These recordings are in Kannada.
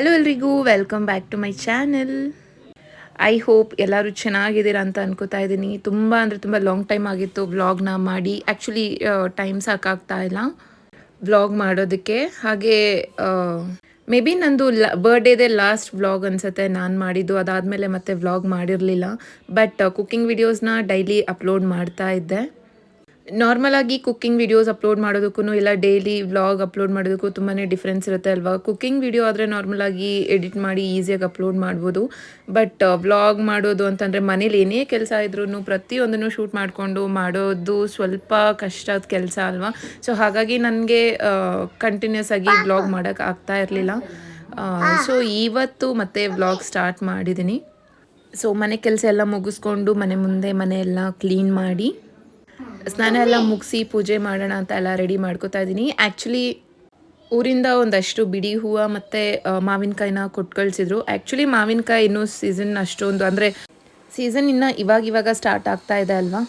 ಎಲ್ರಿಗೂ welcome back to my channel I hope ಎಲ್ಲರೂ ಚೆನ್ನಾಗಿದ್ದೀರಾ ಅಂತ ಅನ್ಕೋತಾ ಇದ್ದೀನಿ. ತುಂಬ ಅಂದರೆ ತುಂಬ ಲಾಂಗ್ ಟೈಮ್ ಆಗಿತ್ತು ವ್ಲಾಗ್ನ ಮಾಡಿ. ಆ್ಯಕ್ಚುಲಿ ಟೈಮ್ ಸಾಕಾಗ್ತಾ ಇಲ್ಲ ವ್ಲಾಗ್ ಮಾಡೋದಕ್ಕೆ. ಹಾಗೆ ಮೇ ಬಿ ನಂದು ಲ ಬರ್ಡೇದೇ ಲಾಸ್ಟ್ ವ್ಲಾಗ್ ಅನಿಸುತ್ತೆ ನಾನು ಮಾಡಿದ್ದು. ಅದಾದಮೇಲೆ ಮತ್ತೆ ವ್ಲಾಗ್ ಮಾಡಿರಲಿಲ್ಲ. ಬಟ್ ಕುಕ್ಕಿಂಗ್ ವಿಡಿಯೋಸ್ನ ಡೈಲಿ ಅಪ್ಲೋಡ್ ಮಾಡ್ತಾ ಇದ್ದೆ. ನಾರ್ಮಲ್ ಆಗಿ ಕುಕ್ಕಿಂಗ್ ವಿಡಿಯೋಸ್ ಅಪ್ಲೋಡ್ ಮಾಡೋದಕ್ಕೂ ಇಲ್ಲ ಡೈಲಿ ವ್ಲಾಗ್ ಅಪ್ಲೋಡ್ ಮಾಡೋದಕ್ಕೂ ತುಂಬಾ ಡಿಫ್ರೆನ್ಸ್ ಇರುತ್ತೆ ಅಲ್ವಾ? ಕುಕ್ಕಿಂಗ್ ವಿಡಿಯೋ ಆದರೆ ನಾರ್ಮಲ್ ಆಗಿ ಎಡಿಟ್ ಮಾಡಿ ಈಸಿಯಾಗಿ ಅಪ್ಲೋಡ್ ಮಾಡ್ಬೋದು. ಬಟ್ ವ್ಲಾಗ್ ಮಾಡೋದು ಅಂತಂದರೆ ಮನೇಲಿ ಏನೇ ಕೆಲಸ ಇದ್ರೂ ಪ್ರತಿಯೊಂದನ್ನು ಶೂಟ್ ಮಾಡಿಕೊಂಡು ಮಾಡೋದು ಸ್ವಲ್ಪ ಕಷ್ಟದ ಕೆಲಸ ಅಲ್ವಾ? ಸೊ ಹಾಗಾಗಿ ನನಗೆ ಕಂಟಿನ್ಯೂಸ್ ಆಗಿ ವ್ಲಾಗ್ ಮಾಡೋಕ್ಕೆ ಆಗ್ತಾ ಇರಲಿಲ್ಲ. ಸೊ ಇವತ್ತು ಮತ್ತೆ ವ್ಲಾಗ್ ಸ್ಟಾರ್ಟ್ ಮಾಡಿದ್ದೀನಿ ಸೊ ಮನೆ ಕೆಲಸ ಎಲ್ಲ ಮುಗಿಸ್ಕೊಂಡು ಮನೆ ಮುಂದೆ ಮನೆ ಎಲ್ಲ ಕ್ಲೀನ್ ಮಾಡಿ ಸ್ನಾನ ಎಲ್ಲ ಮುಗಿಸಿ ಪೂಜೆ ಮಾಡೋಣ ಅಂತ ಎಲ್ಲ ರೆಡಿ ಮಾಡ್ಕೋತಾ ಇದ್ದೀನಿ ಆ್ಯಕ್ಚುಲಿ ಊರಿಂದ ಒಂದಷ್ಟು ಬಿಡಿ ಹೂವು ಮತ್ತು ಮಾವಿನಕಾಯಿನ ಕೊಟ್ಟು ಕಳಿಸಿದ್ರು. ಆ್ಯಕ್ಚುಲಿ ಮಾವಿನಕಾಯಿ ಇನ್ನೂ ಸೀಸನ್ ಅಷ್ಟೊಂದು, ಅಂದರೆ ಸೀಸನ್ ಇನ್ನು ಇವಾಗ ಇವಾಗ ಸ್ಟಾರ್ಟ್ ಆಗ್ತಾ ಇದೆ ಅಲ್ವಾ?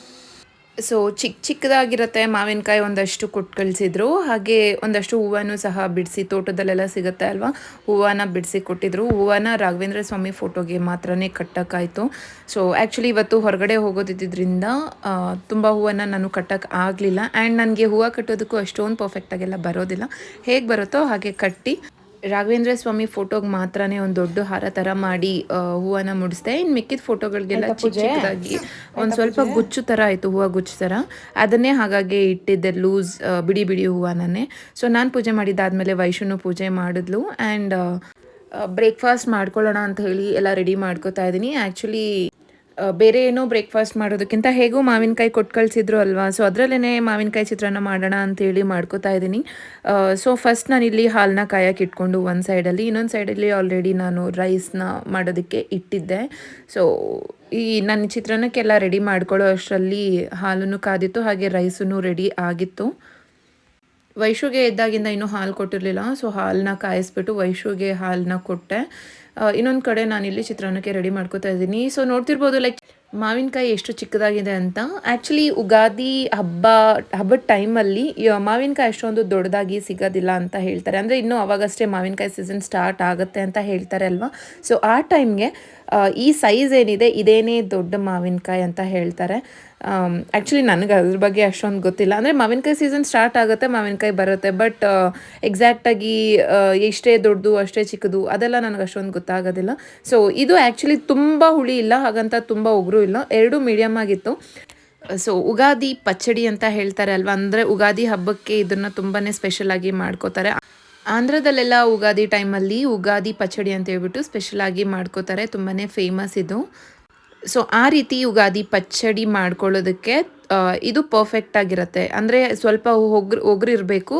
ಸೊ ಚಿಕ್ಕ ಚಿಕ್ಕದಾಗಿರುತ್ತೆ, ಮಾವಿನಕಾಯಿ ಒಂದಷ್ಟು ಕೊಟ್ಟು ಕಳಿಸಿದ್ರು. ಹಾಗೆ ಒಂದಷ್ಟು ಹೂವನ್ನು ಸಹ ಬಿಡಿಸಿ, ತೋಟದಲ್ಲೆಲ್ಲ ಸಿಗುತ್ತೆ ಅಲ್ವಾ? ಹೂವನ್ನ ಬಿಡಿಸಿ ಕೊಟ್ಟಿದ್ರು. ಹೂವನ್ನ ರಾಘವೇಂದ್ರ ಸ್ವಾಮಿ ಫೋಟೋಗೆ ಮಾತ್ರನೇ ಕಟ್ಟೋಕ್ಕಾಯಿತು. ಸೊ ಆ್ಯಕ್ಚುಲಿ ಇವತ್ತು ಹೊರಗಡೆ ಹೋಗೋದಿದ್ದರಿಂದ ತುಂಬ ಹೂವನ್ನು ನಾನು ಕಟ್ಟಕ್ಕೆ ಆಗಲಿಲ್ಲ. ಆ್ಯಂಡ್ ನನಗೆ ಹೂವು ಕಟ್ಟೋದಕ್ಕೂ ಅಷ್ಟೊಂದು ಪರ್ಫೆಕ್ಟಾಗೆಲ್ಲ ಬರೋದಿಲ್ಲ. ಹೇಗೆ ಬರುತ್ತೋ ಹಾಗೆ ಕಟ್ಟಿ ರಾಘವೇಂದ್ರ ಸ್ವಾಮಿ ಫೋಟೋಗೆ ಮಾತ್ರನೇ ಒಂದು ದೊಡ್ಡ ಹಾರ ತರ ಮಾಡಿ ಹೂವನ್ನ ಮುಡಿಸ್ದೆ. ಇನ್ ಮಿಕ್ಕಿದ ಫೋಟೋಗಳಿಗೆಲ್ಲ ಚಿಕ್ಕ ಚಿಕ್ಕದಾಗಿ ಒಂದು ಸ್ವಲ್ಪ ಗುಚ್ಚು ತರ ಆಯಿತು ಹೂವ ಗುಚ್ಚು ತರ. ಅದನ್ನೇ ಹಾಗಾಗಿ ಇಟ್ಟಿದ್ದೆ ಲೂಸ್ ಬಿಡಿ ಬಿಡಿ ಹೂವನೇ ಸೊ ನಾನು ಪೂಜೆ ಮಾಡಿದ್ದಾದಮೇಲೆ ವೈಶುನು ಪೂಜೆ ಮಾಡಿದ್ಲು. ಅಂಡ್ ಬ್ರೇಕ್ಫಾಸ್ಟ್ ಮಾಡ್ಕೊಳ್ಳೋಣ ಅಂತ ಹೇಳಿ ಎಲ್ಲ ರೆಡಿ ಮಾಡ್ಕೋತಾ ಇದ್ದೀನಿ. ಆ್ಯಕ್ಚುಲಿ ಬೇರೆ ಏನೋ ಬ್ರೇಕ್ಫಾಸ್ಟ್ ಮಾಡೋದಕ್ಕಿಂತ ಹೇಗೂ ಮಾವಿನಕಾಯಿ ಕೊಟ್ಟು ಕಳಿಸಿದ್ರು ಅಲ್ವಾ? ಸೊ ಅದರಲ್ಲೇ ಮಾವಿನಕಾಯಿ ಚಿತ್ರಾನ್ನ ಮಾಡೋಣ ಅಂತೇಳಿ ಮಾಡ್ಕೋತಾ ಇದ್ದೀನಿ. ಸೊ ಫಸ್ಟ್ ನಾನು ಇಲ್ಲಿ ಹಾಲನ್ನ ಕಾಯಕ್ಕೆ ಇಟ್ಕೊಂಡು ಒಂದು ಸೈಡಲ್ಲಿ ಇನ್ನೊಂದು ಸೈಡಲ್ಲಿ ಆಲ್ರೆಡಿ ನಾನು ರೈಸ್ನ ಮಾಡೋದಕ್ಕೆ ಇಟ್ಟಿದ್ದೆ. ಸೊ ಈ ನನ್ನ ಚಿತ್ರಾನ್ನಕ್ಕೆಲ್ಲ ರೆಡಿ ಮಾಡ್ಕೊಳ್ಳೋ ಅಷ್ಟರಲ್ಲಿ ಹಾಲನ್ನು ಕಾದಿತ್ತು, ಹಾಗೆ ರೈಸೂ ರೆಡಿ ಆಗಿತ್ತು. ವೈಶುಗೆ ಇದ್ದಾಗಿಂದ ಇನ್ನೂ ಹಾಲು ಕೊಟ್ಟಿರಲಿಲ್ಲ. ಸೊ ಹಾಲನ್ನ ಕಾಯಿಸ್ಬಿಟ್ಟು ವೈಶುಗೆ ಹಾಲನ್ನ ಕೊಟ್ಟೆ. ಇನ್ನೊಂದು ಕಡೆ ನಾನು ಇಲ್ಲಿ ಚಿತ್ರಾನ್ನಕ್ಕೆ ರೆಡಿ ಮಾಡ್ಕೋತಾ ಇದ್ದೀನಿ. ಸೊ ನೋಡ್ತಿರ್ಬೋದು ಲೈಕ್ ಮಾವಿನಕಾಯಿ ಎಷ್ಟು ಚಿಕ್ಕದಾಗಿದೆ ಅಂತ. ಆ್ಯಕ್ಚುಲಿ ಉಗಾದಿ ಹಬ್ಬ, ಹಬ್ಬದ ಟೈಮಲ್ಲಿ ಮಾವಿನಕಾಯಿ ಅಷ್ಟೊಂದು ದೊಡ್ಡದಾಗಿ ಸಿಗೋದಿಲ್ಲ ಅಂತ ಹೇಳ್ತಾರೆ. ಅಂದರೆ ಇನ್ನೂ ಅವಾಗಷ್ಟೇ ಮಾವಿನಕಾಯಿ ಸೀಸನ್ ಸ್ಟಾರ್ಟ್ ಆಗುತ್ತೆ ಅಂತ ಹೇಳ್ತಾರೆ ಅಲ್ವಾ? ಸೊ ಆ ಟೈಮ್ಗೆ ಈ ಸೈಜ್ ಏನಿದೆ, ಇದೇನೇ ದೊಡ್ಡ ಮಾವಿನಕಾಯಿ ಅಂತ ಹೇಳ್ತಾರೆ. ಆ್ಯಕ್ಚುಲಿ ನನಗೆ ಅದ್ರ ಬಗ್ಗೆ ಅಷ್ಟೊಂದು ಗೊತ್ತಿಲ್ಲ. ಅಂದರೆ ಮಾವಿನಕಾಯಿ ಸೀಸನ್ ಸ್ಟಾರ್ಟ್ ಆಗುತ್ತೆ, ಮಾವಿನಕಾಯಿ ಬರುತ್ತೆ ಬಟ್ ಎಕ್ಸಾಕ್ಟಾಗಿ ಎಷ್ಟೇ ದೊಡ್ಡದು, ಅಷ್ಟೇ ಚಿಕ್ಕದು, ಅದೆಲ್ಲ ನನಗೆ ಅಷ್ಟೊಂದು ಗೊತ್ತಾಗೋದಿಲ್ಲ. ಸೊ ಇದು ಆ್ಯಕ್ಚುಲಿ ತುಂಬ ಹುಳಿ ಇಲ್ಲ, ಹಾಗಂತ ತುಂಬ ಉಗುರು ಇಲ್ಲ. ಎರಡು ಮೀಡಿಯಮ್ ಆಗಿತ್ತು. ಸೊ ಉಗಾದಿ ಪಚ್ಚಡಿ ಅಂತ ಹೇಳ್ತಾರೆ ಅಲ್ವಾ? ಅಂದರೆ ಉಗಾದಿ ಹಬ್ಬಕ್ಕೆ ಇದನ್ನು ತುಂಬಾ ಸ್ಪೆಷಲ್ ಆಗಿ ಮಾಡ್ಕೋತಾರೆ. ಆಂಧ್ರದಲ್ಲೆಲ್ಲ ಉಗಾದಿ ಟೈಮಲ್ಲಿ ಉಗಾದಿ ಪಚ್ಚಡಿ ಅಂತ ಹೇಳ್ಬಿಟ್ಟು ಸ್ಪೆಷಲಾಗಿ ಮಾಡ್ಕೋತಾರೆ. ತುಂಬಾ ಫೇಮಸ್ ಇದು. ಸೊ ಆ ರೀತಿ ಯುಗಾದಿ ಪಚ್ಚಡಿ ಮಾಡ್ಕೊಳ್ಳೋದಕ್ಕೆ ಇದು ಪರ್ಫೆಕ್ಟ್ ಆಗಿರುತ್ತೆ. ಅಂದರೆ ಸ್ವಲ್ಪ ಒಗ್ರು, ಒಗ್ರಿರಬೇಕು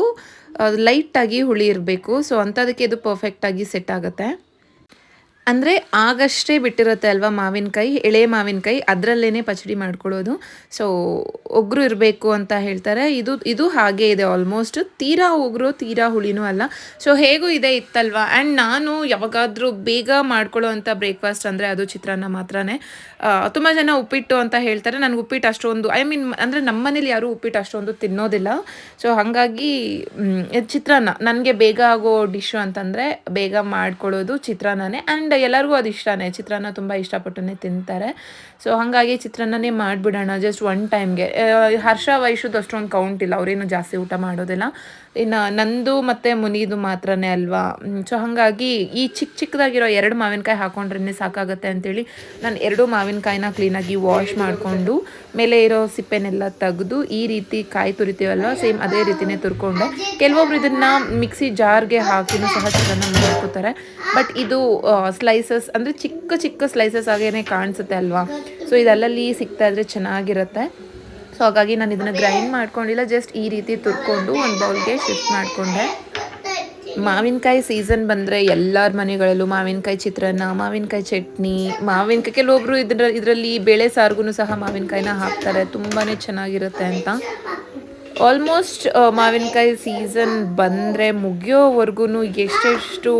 ಲೈಟಾಗಿ ಹುಳಿ ಇರಬೇಕು. ಸೊ ಅಂಥದಕ್ಕೆ ಇದು ಪರ್ಫೆಕ್ಟಾಗಿ ಸೆಟ್ ಆಗುತ್ತೆ. ಅಂದರೆ ಆಗಷ್ಟೇ ಬಿಟ್ಟಿರುತ್ತೆ ಅಲ್ವಾ ಮಾವಿನಕಾಯಿ? ಎಳೆ ಮಾವಿನಕಾಯಿ ಅದರಲ್ಲೇ ಪಚಡಿ ಮಾಡ್ಕೊಳ್ಳೋದು. ಸೊ ಒಗ್ರು ಇರಬೇಕು ಅಂತ ಹೇಳ್ತಾರೆ. ಇದು ಇದು ಹಾಗೆ ಇದೆ ಆಲ್ಮೋಸ್ಟ್ ತೀರಾ ಒಗ್ರು, ತೀರಾ ಹುಳಿನೂ ಅಲ್ಲ. ಸೊ ಹೇಗೂ ಇದೆ ಇತ್ತಲ್ವಾ? ಆ್ಯಂಡ್ ನಾನು ಯಾವಾಗಾದರೂ ಬೇಗ ಮಾಡ್ಕೊಳ್ಳೋ ಅಂಥ ಬ್ರೇಕ್ಫಾಸ್ಟ್ ಅಂದರೆ ಅದು ಚಿತ್ರಾನ್ನ ಮಾತ್ರನೇ. ತುಂಬ ಜನ ಉಪ್ಪಿಟ್ಟು ಅಂತ ಹೇಳ್ತಾರೆ. ನನಗೆ ಉಪ್ಪಿಟ್ಟು ಅಷ್ಟೊಂದು ಐ ಮೀನ್ ಅಂದರೆ ನಮ್ಮ ಮನೇಲಿ ಯಾರೂ ಉಪ್ಪಿಟ್ಟು ಅಷ್ಟೊಂದು ತಿನ್ನೋದಿಲ್ಲ. ಸೊ ಹಾಗಾಗಿ ಚಿತ್ರಾನ್ನ. ನನಗೆ ಬೇಗ ಆಗೋ ಡಿಶ್ಶು ಅಂತಂದರೆ ಬೇಗ ಮಾಡ್ಕೊಳ್ಳೋದು ಚಿತ್ರಾನ್ನನೇ. ಆ್ಯಂಡ್ ಎಲ್ಲರಿಗೂ ಅದು ಇಷ್ಟನೇ. ಚಿತ್ರಾನ್ನ ತುಂಬ ಇಷ್ಟಪಟ್ಟನೇ ತಿಂತಾರೆ. ಸೊ ಹಾಗಾಗಿ ಚಿತ್ರಾನ್ನನೇ ಮಾಡಿಬಿಡೋಣ. ಜಸ್ಟ್ ಒನ್ ಟೈಮ್ಗೆ ಹರ್ಷ ವಯಸ್ಸದ್ದು ಅಷ್ಟೊಂದು ಕೌಂಟ್ ಇಲ್ಲ. ಅವರೇನು ಜಾಸ್ತಿ ಊಟ ಮಾಡೋದಿಲ್ಲ. ಇನ್ನು ನಂದು ಮತ್ತು ಮುನಿದು ಮಾತ್ರನೇ ಅಲ್ವಾ? ಸೊ ಹಾಗಾಗಿ ಈ ಚಿಕ್ಕ ಚಿಕ್ಕದಾಗಿರೋ ಎರಡು ಮಾವಿನಕಾಯಿ ಹಾಕೊಂಡ್ರೇ ಸಾಕಾಗುತ್ತೆ ಅಂತೇಳಿ ನಾನು ಎರಡು ಮಾವಿನಕಾಯಿನ ಕ್ಲೀನಾಗಿ ವಾಶ್ ಮಾಡಿಕೊಂಡು, ಮೇಲೆ ಇರೋ ಸಿಪ್ಪೆನೆಲ್ಲ ತೆಗೆದು ಈ ರೀತಿ ಕಾಯಿ ತುರಿತೀವಲ್ವ? ಸೇಮ್ ಅದೇ ರೀತಿನೇ ತುರ್ಕೊಂಡೆ. ಕೆಲವೊಬ್ರು ಇದನ್ನು ಮಿಕ್ಸಿ ಜಾರ್ಗೆ ಹಾಕಿನೂ ಸಹ ಚಿತ್ರಾನ್ನ ಮಾಡ್ಕೋತಾರೆ. ಬಟ್ ಇದು ಸ್ಲೈಸಸ್ ಅಂದರೆ ಚಿಕ್ಕ ಚಿಕ್ಕ ಸ್ಲೈಸಸ್ ಆಗೇನೆ ಕಾಣಿಸುತ್ತೆ ಅಲ್ವಾ? ಸೊ ಇದಲ್ಲಲ್ಲಿ ಸಿಗ್ತಾ ಇದ್ರೆ ಚೆನ್ನಾಗಿರುತ್ತೆ. ಸೊ ಹಾಗಾಗಿ ನಾನು ಇದನ್ನು ಗ್ರೈಂಡ್ ಮಾಡ್ಕೊಂಡಿಲ್ಲ ಜಸ್ಟ್ ಈ ರೀತಿ ತುರ್ಕೊಂಡು ಒಂದು ಬೌಲ್ಗೆ ಶಿಫ್ಟ್ ಮಾಡಿಕೊಂಡೆ. ಮಾವಿನಕಾಯಿ ಸೀಸನ್ ಬಂದರೆ ಎಲ್ಲರ ಮನೆಗಳಲ್ಲೂ ಮಾವಿನಕಾಯಿ ಚಿತ್ರಾನ್ನ, ಮಾವಿನಕಾಯಿ ಚಟ್ನಿ, ಮಾವಿನಕಾಯಿ ಕೆಲವೊಬ್ಬರು ಇದರ ಇದರಲ್ಲಿ ಬೇಳೆ ಸಾರಿಗೂ ಸಹ ಮಾವಿನಕಾಯಿನ ಹಾಕ್ತಾರೆ. ತುಂಬಾ ಚೆನ್ನಾಗಿರುತ್ತೆ ಅಂತ. ಆಲ್ಮೋಸ್ಟ್ ಮಾವಿನಕಾಯಿ ಸೀಸನ್ ಬಂದರೆ ಮುಗಿಯೋವರೆಗೂ ಎಷ್ಟೆಷ್ಟು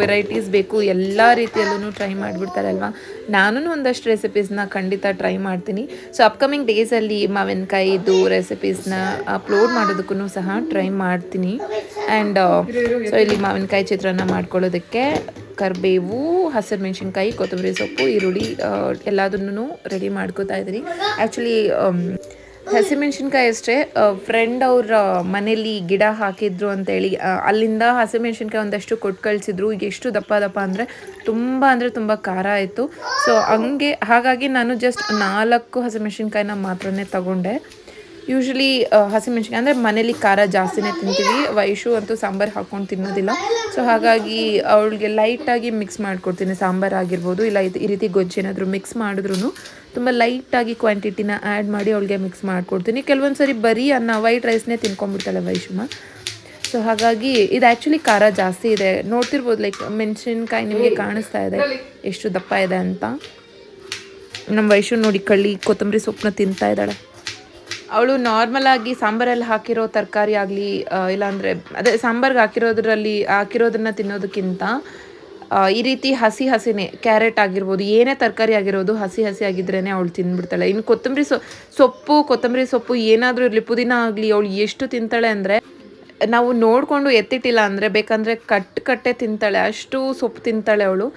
ವೆರೈಟೀಸ್ ಬೇಕು ಎಲ್ಲ ರೀತಿಯಲ್ಲೂ ಟ್ರೈ ಮಾಡಿಬಿಡ್ತಾರಲ್ವ? ನಾನು ಒಂದಷ್ಟು ರೆಸಿಪೀಸ್ನ ಖಂಡಿತ ಟ್ರೈ ಮಾಡ್ತೀನಿ. ಸೊ ಅಪ್ಕಮಿಂಗ್ ಡೇಸಲ್ಲಿ ಮಾವಿನಕಾಯಿದು ರೆಸಿಪೀಸ್ನ ಅಪ್ಲೋಡ್ ಮಾಡೋದಕ್ಕೂ ಸಹ ಟ್ರೈ ಮಾಡ್ತೀನಿ. ಆ್ಯಂಡ್ ಸೊ ಇಲ್ಲಿ ಮಾವಿನಕಾಯಿ ಚಿತ್ರಾನ್ನ ಮಾಡ್ಕೊಳ್ಳೋದಕ್ಕೆ ಕರಿಬೇವು, ಹಸಿರು ಮೆಣಸಿನ್ಕಾಯಿ, ಕೊತ್ತಂಬರಿ ಸೊಪ್ಪು, ಈರುಳ್ಳಿ ಎಲ್ಲದನ್ನೂ ರೆಡಿ ಮಾಡ್ಕೋತಾ ಇದ್ದೀನಿ. ಆ್ಯಕ್ಚುಲಿ ಹಸಿಮೆಣ್ಸಿನ್ಕಾಯಿ ಅಷ್ಟೇ ಫ್ರೆಂಡ್ ಅವ್ರ ಮನೇಲಿ ಗಿಡ ಹಾಕಿದ್ರು ಅಂತೇಳಿ ಅಲ್ಲಿಂದ ಹಸಿಮೆಣ್ಸಿನ್ಕಾಯಿ ಒಂದಷ್ಟು ಕೊಟ್ಟು ಕಳಿಸಿದ್ರು. ಎಷ್ಟು ದಪ್ಪ ದಪ್ಪ ಅಂದರೆ ತುಂಬ ಅಂದರೆ ತುಂಬ ಖಾರ ಆಯಿತು. ಸೊ ಹಂಗೆ, ಹಾಗಾಗಿ ನಾನು ಜಸ್ಟ್ ನಾಲ್ಕು ಹಸಿಮೆಣ್ಸಿನ್ಕಾಯಿನ ಮಾತ್ರನೇ ತಗೊಂಡೆ. ಯೂಶ್ವಲಿ ಹಸಿಮೆಣ್ಸಿನ್ಕಾಯಿ ಅಂದರೆ ಮನೇಲಿ ಖಾರ ಜಾಸ್ತಿನೇ ತಿಂತೀವಿ. ವೈಶು ಅಂತೂ ಸಾಂಬಾರು ಹಾಕ್ಕೊಂಡು ತಿನ್ನೋದಿಲ್ಲ. ಸೊ ಹಾಗಾಗಿ ಅವಳಿಗೆ ಲೈಟಾಗಿ ಮಿಕ್ಸ್ ಮಾಡಿಕೊಡ್ತೀನಿ. ಸಾಂಬಾರು ಆಗಿರ್ಬೋದು, ಇಲ್ಲ ಈ ರೀತಿ ಗೊಜ್ಜೇನಾದರೂ ಮಿಕ್ಸ್ ಮಾಡಿದ್ರು ತುಂಬ ಲೈಟಾಗಿ ಕ್ವಾಂಟಿಟಿನ ಆ್ಯಡ್ ಮಾಡಿ ಅವಳಿಗೆ ಮಿಕ್ಸ್ ಮಾಡಿಕೊಡ್ತೀನಿ. ಕೆಲವೊಂದು ಸರಿ ಬರೀ ಅನ್ನ, ವೈಟ್ ರೈಸ್ನೇ ತಿನ್ಕೊಂಡ್ಬಿಡ್ತಾಳೆ ವೈಶುಮ ಸೊ ಹಾಗಾಗಿ ಇದು ಆ್ಯಕ್ಚುಲಿ ಖಾರ ಜಾಸ್ತಿ ಇದೆ. ನೋಡ್ತಿರ್ಬೋದು ಲೈಕ್ ಮೆಣಸಿನ್ಕಾಯಿ ನಿಮಗೆ ಕಾಣಿಸ್ತಾ ಇದೆ. ಎಷ್ಟು ದಪ್ಪ ಇದೆ ಅಂತ. ನಮ್ಮ ವೈಶು ನೋಡಿ ಕಳ್ಳಿ ಕೊತ್ತಂಬರಿ ಸೊಪ್ಪನ್ನ ತಿಂತಾ ಇದ್ದಾಳೆ. ಅವಳು ನಾರ್ಮಲಾಗಿ ಸಾಂಬಾರಲ್ಲಿ ಹಾಕಿರೋ ತರಕಾರಿ ಆಗಲಿ ಇಲ್ಲಾಂದರೆ, ಅದೇ ಸಾಂಬಾರ್ಗೆ ಹಾಕಿರೋದ್ರಲ್ಲಿ, ಹಾಕಿರೋದನ್ನ ತಿನ್ನೋದಕ್ಕಿಂತ ಈ ರೀತಿ ಹಸಿ ಹಸಿನೇ ಕ್ಯಾರೆಟ್ ಆಗಿರ್ಬೋದು, ಏನೇ ತರಕಾರಿ ಆಗಿರೋದು ಹಸಿ ಹಸಿ ಆಗಿದ್ರೇ ಅವಳು ತಿಂದ್ಬಿಡ್ತಾಳೆ ಇನ್ನು ಕೊತ್ತಂಬರಿ ಸೊ, ಸೊಪ್ಪು, ಕೊತ್ತಂಬರಿ ಸೊಪ್ಪು ಏನಾದರೂ ಇರಲಿ, ಪುದೀನ ಆಗಲಿ, ಅವಳು ಎಷ್ಟು ತಿಂತಾಳೆ ಅಂದರೆ, ನಾವು ನೋಡಿಕೊಂಡು ಎತ್ತಿಟ್ಟಿಲ್ಲ ಅಂದರೆ, ಬೇಕಂದರೆ ಕಟ್ ಕಟ್ಟೆ ತಿಂತಾಳೆ. ಅಷ್ಟು ಸೊಪ್ಪು ತಿಂತಾಳೆ ಅವಳು.